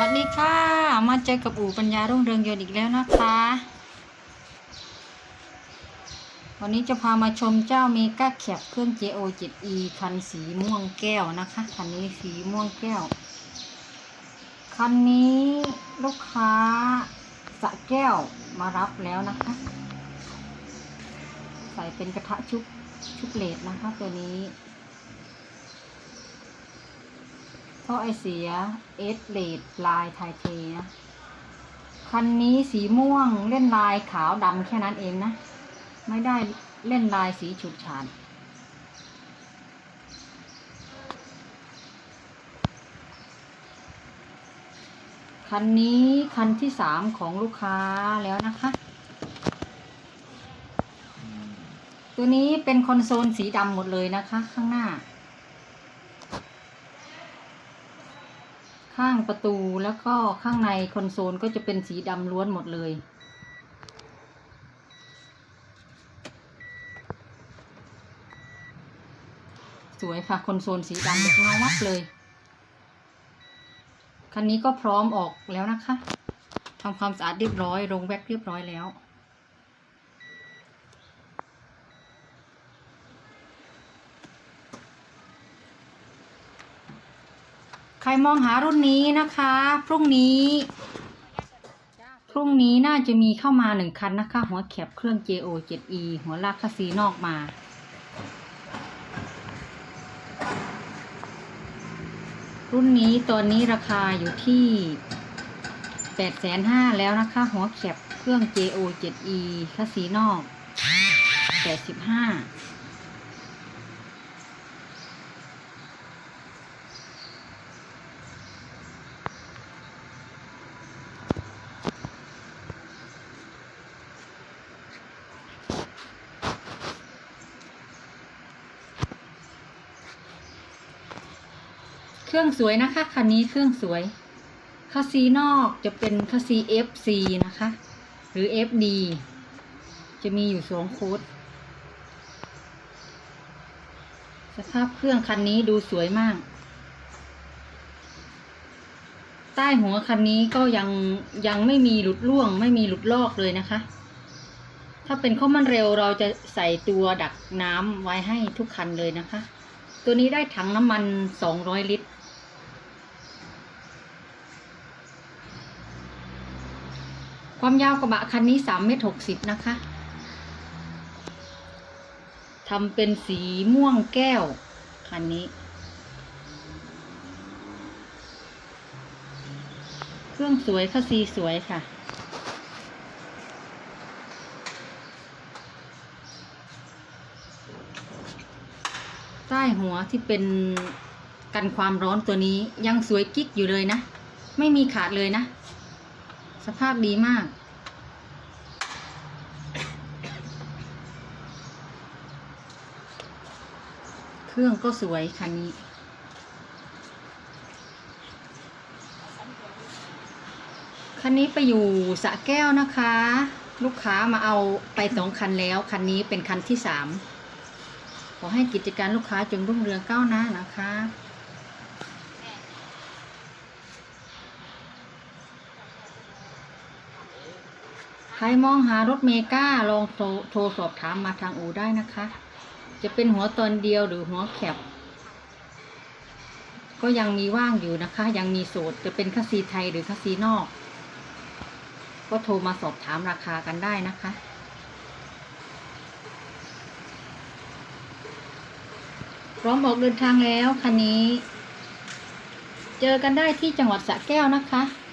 วัสดีค่ะ มาเจอกับอู่ปัญญารุ่งเรืองยนอีกแล้วนะคะ วันนี้จะพามาชมเจ้าเมกาแคปเครื่อง JO 7E คันสีม่วงแก้วนะคะ คันนี้สีม่วงแก้ว คันนี้ลูกค้าสะแก้วมารับแล้วนะคะ ใส่เป็นกระทะชุบชุบเลดนะคะตัวนี้ ท่อไอเสียเอสเลดลายไทเทนะคันนี้สีม่วงเล่นลายขาวดำแค่นั้นเองนะ ไม่ได้เล่นลายสีฉูดฉาดคันนี้คันที่สามของลูกค้าแล้วนะคะ ตัวนี้เป็นคอนโซลสีดำหมดเลยนะคะ ข้างหน้า ข้างประตูแล้วก็ข้างในคอนโซลก็จะเป็นสีดำล้วนหมดเลยสวยค่ะคอนโซลสีดำแบบเงาวับเลย คันนี้ก็พร้อมออกแล้วนะคะทำความสะอาดเรียบร้อยลงแว็กเรียบร้อยแล้ว รมองหารุ่นนี้นะคะ พรุ่งนี้ พรุ่งนี้น่าจะมีเข้ามาหนึ่งคันนะคะ หัวแคบเครื่อง JO 7E หัวลากคาซีนอกมา รุ่นนี้ตอนนี้ราคาอยู่ที่แปดแสนห้าแล้วนะคะ หัวแคบเครื่อง JO 7E คาซีนอกแปดสิบห้า เครื่องสวยนะคะคันนี้เครื่องสวยคาซีนอกจะเป็นคาซี FC นะคะ หรือ FD จะมีอยู่สองโค้ดสภาพเครื่องคันนี้ดูสวยมาก ใต้หัวคันนี้ก็ยังยังไม่มีหลุดร่วง ไม่มีหลุดลอกเลยนะคะ ถ้าเป็นข้อมันเร็วเราจะใส่ตัวดักน้ำไว้ให้ทุกคันเลยนะคะ ตัวนี้ได้ถังน้ำมัน 200 ลิตร ความยาวกระบะคันนี้3เมตร60นะคะทำเป็นสีม่วงแก้ว คันนี้ เครื่องสวยค่ะซีสวยค่ะ ใต้หัวที่เป็นกันความร้อนตัวนี้ยังสวยกิ๊กอยู่เลยนะ ไม่มีขาดเลยนะ สภาพดีมาก เครื่องก็สวยคันนี้ คันนี้ไปอยู่สะแก้วนะคะ ลูกค้ามาเอาไปสองคันแล้ว คันนี้เป็นคันที่สามขอให้กิจการลูกค้าจงรุ่งเรืองก้าวหน้านะคะ ใครมองหารถเมก้าลองโทรสอบถามมาทางอูได้นะคะ จะเป็นหัวตอนเดียวหรือหัวแคบก็ยังมีว่างอยู่นะคะ ยังมีโสดจะเป็นคัสซีไทยหรือคัสซีนอก ก็โทรมาสอบถามราคากันได้นะคะพร้อมออกเดินทางแล้วคันนี้ เจอกันได้ที่จังหวัดสระแก้วนะคะ